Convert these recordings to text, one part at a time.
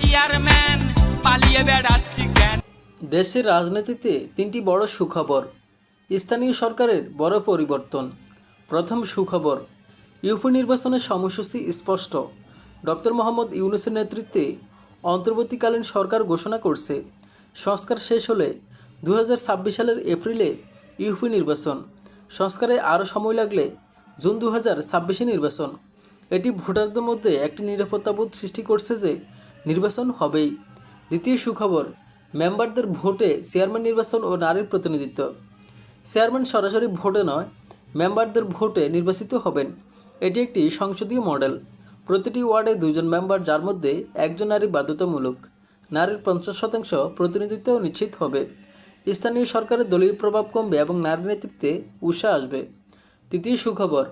Chairman পালিয়ে বেড়াচ্ছি কেন? দেশের রাজনীতিতে তিনটি বড় সুখবর। স্থানীয় সরকারের বড় পরিবর্তন। প্রথম সুখবর, ইউপি নির্বাচনের সময়সূচি স্পষ্ট। ডক্টর মোহাম্মদ ইউনুসের নেতৃত্বে অন্তর্বর্তীকালীন সরকার ঘোষণা করছে, সংস্কার শেষ হলে দু হাজার ছাব্বিশ সালের এপ্রিলে ইউপি নির্বাচন। সংস্কারে আরও সময় লাগলে জুন দু নির্বাচন। এটি ভোটারদের মধ্যে একটি নিরাপত্তাবোধ সৃষ্টি করছে যে নির্বাচন হবেই। দ্বিতীয় সুখবর, মেম্বারদের ভোটে চেয়ারম্যান নির্বাচন ও নারীর প্রতিনিধিত্ব। চেয়ারম্যান সরাসরি ভোটে নয়, মেম্বারদের ভোটে নির্বাচিত হবেন। এটি একটি সংসদীয় মডেল। প্রতিটি ওয়ার্ডে দুজন মেম্বার, যার মধ্যে একজন নারী বাধ্যতামূলক। নারীর পঞ্চাশ শতাংশ প্রতিনিধিত্ব নিশ্চিত হবে। স্থানীয় সরকারের দলীয় প্রভাব কমবে এবং নারী নেতৃত্বে উৎসাহ আসবে। তৃতীয় সুখবর,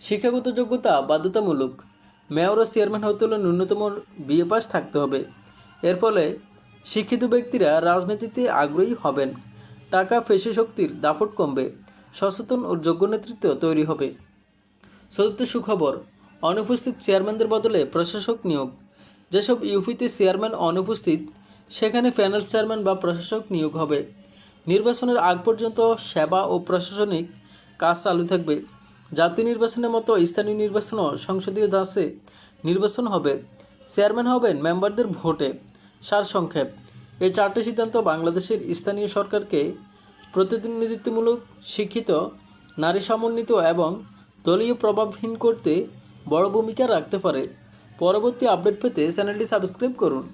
শিক্ষাগত যোগ্যতা বাধ্যতামূলক। মেয়র ও চেয়ারম্যান হতে হলে ন্যূনতম বিএ পাস থাকতে হবে। এর ফলে শিক্ষিত ব্যক্তিরা রাজনীতিতে আগ্রহী হবেন। টাকা, পেশি শক্তির দাপট কমবে। সচেতন ও যোগ্য নেতৃত্ব তৈরি হবে। চতুর্থ সুখবর, অনুপস্থিত চেয়ারম্যানদের বদলে প্রশাসক নিয়োগ। যেসব ইউপিতে চেয়ারম্যান অনুপস্থিত, সেখানে প্যানেল চেয়ারম্যান বা প্রশাসক নিয়োগ হবে। নির্বাচনের আগ পর্যন্ত সেবা ও প্রশাসনিক কাজ চালু থাকবে। জাতীয় নির্বাচনের মতো স্থানীয় নির্বাচনও সংসদীয় দাসে নির্বাচন হবে। চেয়ারম্যান হবেন মেম্বারদের ভোটে সারসংক্ষেপ এই চারটি সিদ্ধান্ত বাংলাদেশের স্থানীয় সরকারকে প্রতিনিধিত্বমূলক, শিক্ষিত, নারী সমন্বিত এবং দলীয় প্রভাবহীন করতে বড় ভূমিকা রাখতে পারে। পরবর্তী আপডেট পেতে চ্যানেলটি সাবস্ক্রাইব করুন।